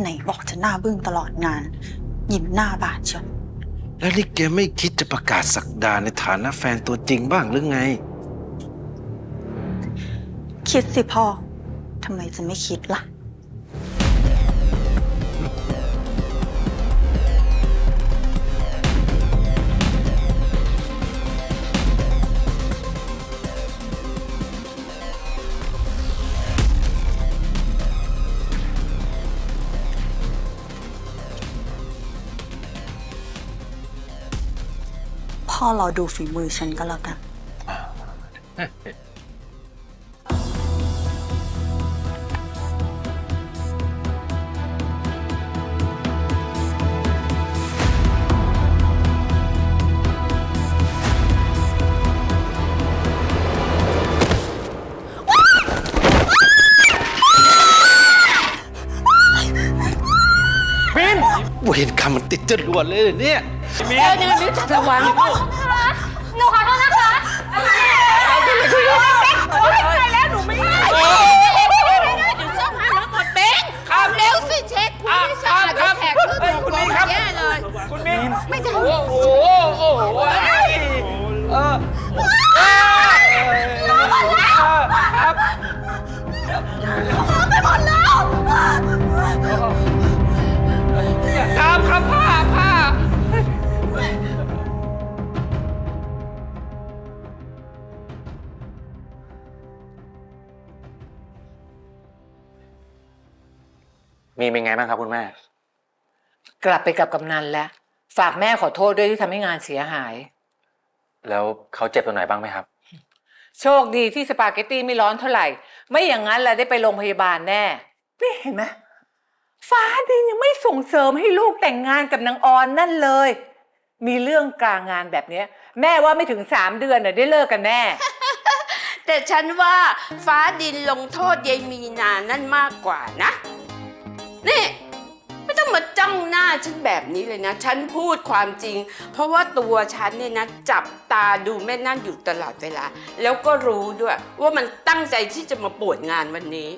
ไหนบอกจะหน้าบึ้งตลอดงาน ยิ้มหน้าบานเชียวแล้วนี่แกไม่คิดจะประกาศสักดาในฐานะแฟนตัวจริงบ้างหรือไง คิดสิพ่อทำไมจะไม่คิดล่ะ อรอดูฝีมือฉันก็แล้วกันบินเวรกรรมมันติดจรวดเลยเนี่ยบินเออเดี๋ยวนี้จัดระวังหนู ขอโทษนะคะโอ๊ยตายแล้วหนูไม่ได้ มีเป็นไงบ้างครับคุณแม่ กลับไปกับกำนันแล้ว ฝากแม่ขอโทษด้วยที่ทำให้งานเสียหาย แล้วเขาเจ็บตรงไหนบ้างไหมครับ โชคดีที่สปาเกตตี้ไม่ร้อนเท่าไหร่ ไม่อย่างนั้นเราได้ไปโรงพยาบาลแน่ นี่เห็นไหมฟ้าดินยังไม่ส่งเสริมให้ลูกแต่งงานกับนางออนนั่นเลย มีเรื่องกลางงานแบบเนี้ย แม่ว่าไม่ถึงสามเดือนน่ะได้เลิกกันแน่ แต่ฉันว่าฟ้าดินลงโทษยายมีนานั่นมากกว่านะ นี่ ไม่ต้องมาจ้องหน้าฉันแบบนี้เลยนะ ฉันพูดความจริง เพราะว่าตัวฉันเนี่ยนะ จับตาดูแม่นั่นอยู่ตลอดเวลา แล้วก็รู้ด้วย ว่ามันตั้งใจที่จะมาปวดงานวันนี้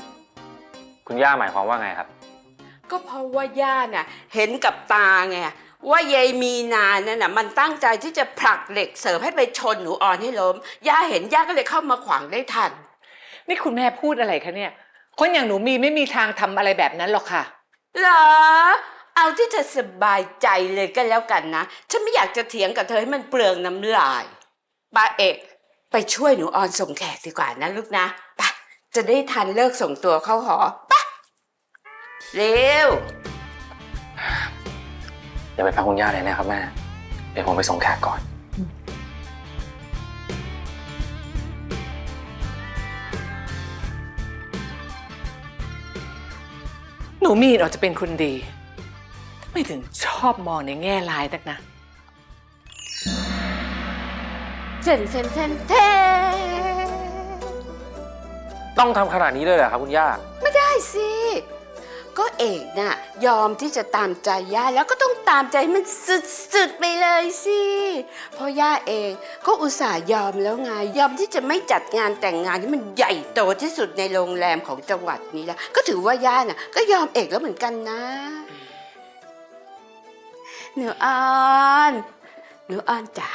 คุณย่าหมายความว่าไงครับ ก็เพราะว่าย่าน่ะเห็นกับตาไงว่ายายมีนานั่นน่ะมันตั้งใจที่จะผลักเหล็กเสริมให้ไปชนหนูอ่อนให้ล้มย่าเห็นย่าก็เลยเข้ามาขวางได้ทัน นี่คุณแม่พูดอะไรคะเนี่ย คนอย่างหนูมีไม่มีทางทำอะไรแบบนั้นหรอกค่ะ เหรอ เอาที่จะสบายใจเลยก็แล้วกันนะ ฉันไม่อยากจะเถียงกับเธอให้มันเปลืองน้ำลายป้าเอกไปช่วยหนูออนส่งแขกดีกว่านะลูกนะไปจะได้ทันเลิกส่งตัวเข้าหอไปเร็ว อย่าไปฟังคุณย่าเลยนะครับแม่ เดี๋ยวผมไปส่งแขกก่อน หนูมีนออกจะเป็นคนดีทำไมถึงชอบมองในแง่ร้ายนักนะเซนเซนเซนเทต้องทำขนาดนี้เลยเหรอครับคุณย่า ไม่ได้สิ ก็เอกน่ะ ยอมที่จะตามใจย่าแล้วก็ต้องตามใจมันสุดๆไปเลยสิเพราะย่าเองก็อุตส่าห์ยอมแล้วไงยอมที่จะไม่จัดงานแต่งงานที่มันใหญ่โตที่สุดในโรงแรมของจังหวัดนี้แล้วก็ถือว่าย่าน่ะ ก็ยอมเอกแล้วเหมือนกันนะหนูออนหนูออนจ๋า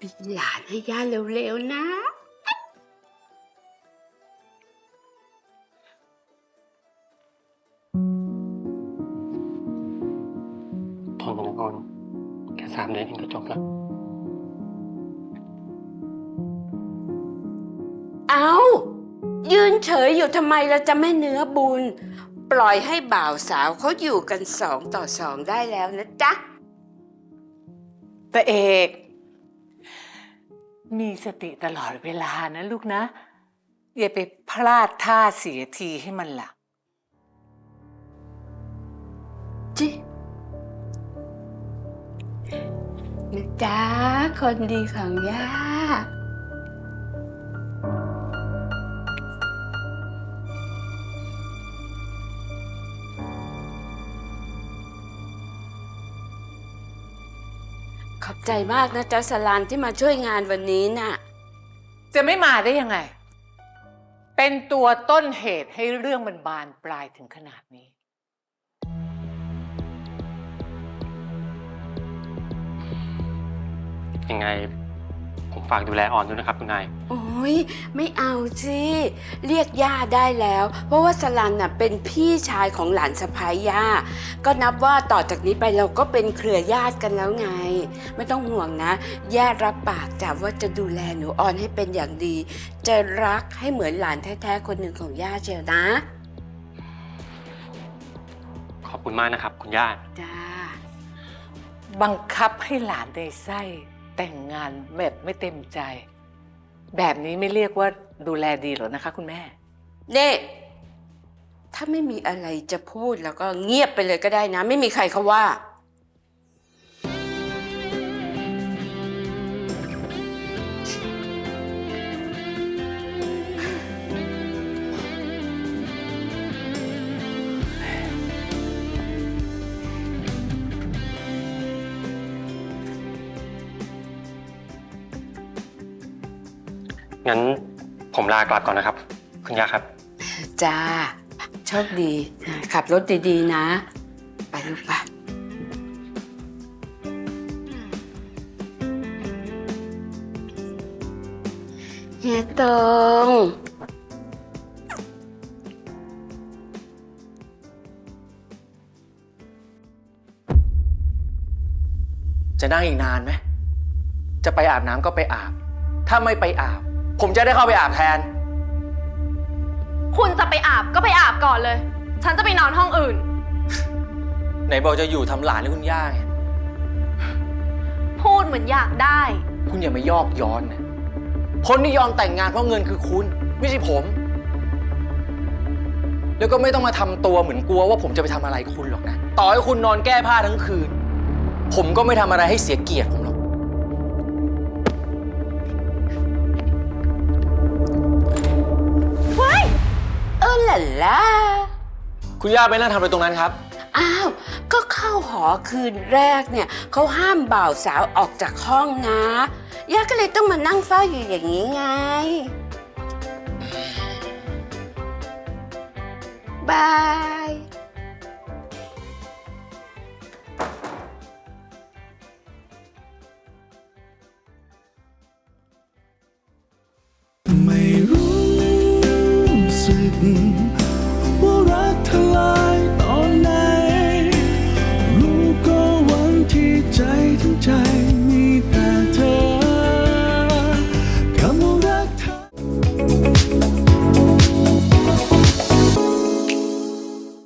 มีหลานให้ย่าเร็วๆนะ ทนกันก่อนแค่สามเดือนเองก็จบแล้ว เอายืนเฉยอยู่ทำไมเราจะไม่เนื้อบุญ ปล่อยให้บ่าวสาวเขาอยู่กันสองต่อสองได้แล้วนะจ๊ะแต่เอก มีสติตลอดเวลานะลูกนะ อย่าไปพลาดท่าเสียทีให้มันหลักจิ นะจ๊ะคนดีของย่าขอบใจมากนะจ๊ะสลานที่มาช่วยงานวันนี้น่ะ จะไม่มาได้ยังไง เป็นตัวต้นเหตุให้เรื่องมันบานปลายถึงขนาดนี้ ยังไง ผมฝากดูแลออนด้วยนะครับคุณนาย โอ้ยไม่เอาสิเรียกย่าได้แล้ว เพราะว่าสลันน่ะเป็นพี่ชายของหลานสะพ้ายย่า ก็นับว่าต่อจากนี้ไปเราก็เป็นเครือญาติกันแล้วไง ไม่ต้องห่วงนะ ย่ารับปากจ้ะว่าจะดูแลหนูออนให้เป็นอย่างดี จะรักให้เหมือนหลานแท้ๆคนหนึ่งของย่าเชียวนะขอบคุณมากนะครับ คุณย่า จ้า บังคับให้หลานในไส้ แต่งงานแบบไม่เต็มใจ แบบนี้ไม่เรียกว่าดูแลดีหรอนะคะ คุณแม่ เน่ถ้าไม่มีอะไรจะพูดแล้วก็เงียบไปเลยก็ได้นะ ไม่มีใครเขาว่า งั้นผมลากลับก่อนนะครับ คุณย่าครับ จ้าโชคดี ขับรถดีๆนะ ไปลูกไปเฮียตงจะนั่งอีกนานไหม จะไปอาบน้ำก็ไปอาบ ถ้าไม่ไปอาบ ผมจะได้เข้าไปอาบแทน คุณจะไปอาบก็ไปอาบก่อนเลย ฉันจะไปนอนห้องอื่น ไหนบอกจะอยู่ทำหลานให้คุณย่าไงพูดเหมือนอยากได้ คุณอย่ามายอกย้อนนะคนที่ยอมแต่งงานเพราะเงินคือคุณ ไม่ใช่ผม แล้วก็ไม่ต้องมาทำตัวเหมือนกลัวว่าผมจะไปทำอะไรคุณหรอกนะ ต่อให้คุณนอนแก้ผ้าทั้งคืน ผมก็ไม่ทำอะไรให้เสียเกียรติผม ล่ะล่ะคุณย่าไปนั่งทำอะไรตรงนั้นครับ อ้าว ก็เข้าหอคืนแรกเนี่ยเขาห้ามบ่าวสาวออกจากห้องนะ ย่าก็เลยต้องมานั่งเฝ้าอยู่อย่างนี้ไง บาย ไม่รู้ สึ